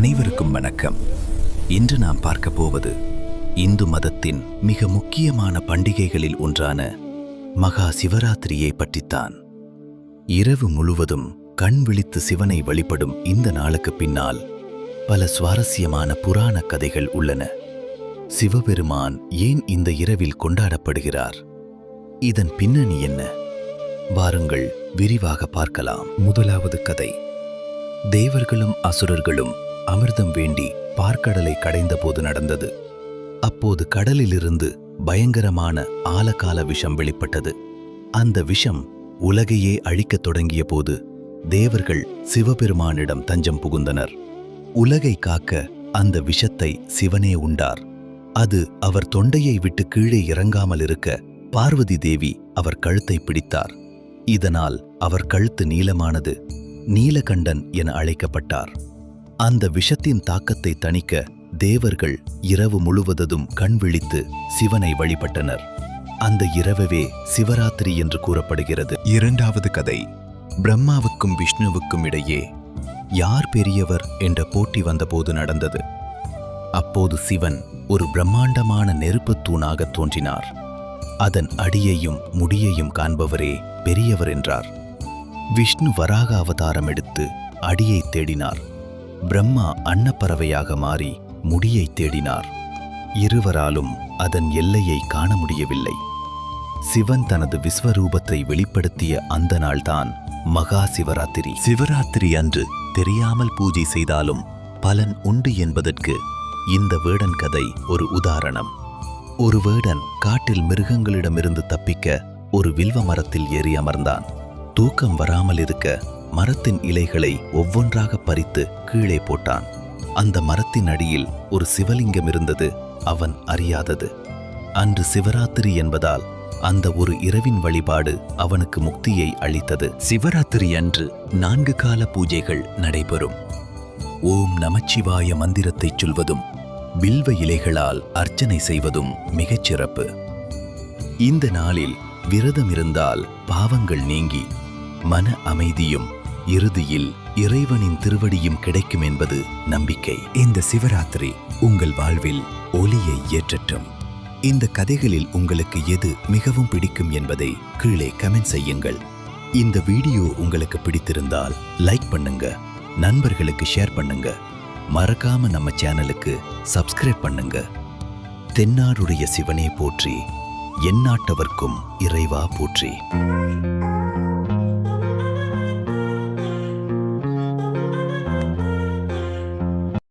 அனைவருக்கும் வணக்கம். இன்று நாம் பார்க்க போவது இந்து மதத்தின் மிக முக்கியமான பண்டிகைகளில் ஒன்றான மகா சிவராத்திரியை பற்றித்தான். இரவு முழுவதும் கண் விழித்து சிவனை வழிபடும் இந்த நாளுக்கு பின்னால் பல சுவாரஸ்யமான புராண கதைகள் உள்ளன. சிவபெருமான் ஏன் இந்த இரவில் கொண்டாடப்படுகிறார்? இதன் பின்னணி என்ன? வாருங்கள் விரிவாக பார்க்கலாம். முதலாவது கதை. தேவர்களும் அசுரர்களும் அமிர்தம் வேண்டி பார்க்கடலை கடைந்தபோது நடந்தது. அப்போது கடலிலிருந்து பயங்கரமான ஆலகால விஷம் வெளிப்பட்டது. அந்த விஷம் உலகையே அழிக்கத் தொடங்கிய போது தேவர்கள் சிவபெருமானிடம் தஞ்சம் புகுந்தனர். உலகை காக்க அந்த விஷத்தை சிவனே உண்டார். அது அவர் தொண்டையை விட்டு கீழே இறங்காமல் இருக்க பார்வதி தேவி அவர் கழுத்தை பிடித்தார். இதனால் அவர் கழுத்து நீளமானது நீலகண்டன் என அழைக்கப்பட்டார். அந்த விஷத்தின் தாக்கத்தை தணிக்க தேவர்கள் இரவு முழுவதும் கண் விழித்து சிவனை வழிபட்டனர். அந்த இரவவே சிவராத்திரி என்று கூறப்படுகிறது. இரண்டாவது கதை. பிரம்மாவுக்கும் விஷ்ணுவுக்கும் இடையே யார் பெரியவர் என்ற போட்டி வந்தபோது நடந்தது. அப்போது சிவன் ஒரு பிரம்மாண்டமான நெருப்புத் தூணாக தோன்றினார். அதன் அடியையும் முடியையும் காண்பவரே பெரியவர் என்றார். விஷ்ணு வராக அவதாரம் எடுத்து அடியை தேடினார். பிரம்மா அன்னப்பறவையாக மாறி முடியை தேடினார். இருவராலும் அதன் எல்லையை காண முடியவில்லை. சிவன் தனது விஸ்வரூபத்தை வெளிப்படுத்திய அந்த நாள்தான் மகா சிவராத்திரி சிவராத்திரி அன்று தெரியாமல் பூஜை செய்தாலும் பலன் உண்டு என்பதற்கு இந்த வேடன் கதை ஒரு உதாரணம். ஒரு வேடன் காட்டில் மிருகங்களிடமிருந்து தப்பிக்க ஒரு வில்வ மரத்தில் ஏறி அமர்ந்தான். தூக்கம் வராமல் இருக்க மரத்தின் இலைகளை ஒவ்வொன்றாக பறித்து கீழே போட்டான். அந்த மரத்தின் அடியில் ஒரு சிவலிங்கம் இருந்தது அவன் அறியாதது. அன்று சிவராத்திரி என்பதால் அந்த ஒரு இரவின் வழிபாடு அவனுக்கு முக்தியை அளித்தது. சிவராத்திரி அன்று நான்கு கால பூஜைகள் நடைபெறும். ஓம் நமச்சிவாய மந்திரத்தைச் சொல்வதும் வில்வ இலைகளால் அர்ச்சனை செய்வதும் மிகச் சிறப்பு. இந்த நாளில் விரதம் இருந்தால் பாவங்கள் நீங்கி மன அமைதியும் இறுதியில் இறைவனின் திருவடியும் கிடைக்கும் என்பது நம்பிக்கை. இந்த சிவராத்திரி உங்கள் வாழ்வில் ஒளியை ஏற்றட்டும். இந்த கதைகளில் உங்களுக்கு எது மிகவும் பிடிக்கும் என்பதை கீழே கமெண்ட் செய்யுங்கள். இந்த வீடியோ உங்களுக்கு பிடித்திருந்தால் லைக் பண்ணுங்க. நண்பர்களுக்கு ஷேர் பண்ணுங்க. மறக்காம நம்ம சேனலுக்கு சப்ஸ்கிரைப் பண்ணுங்க. தென்னாடுடைய சிவனே போற்றி எந்நாட்டவர்க்கும் இறைவா போற்றி.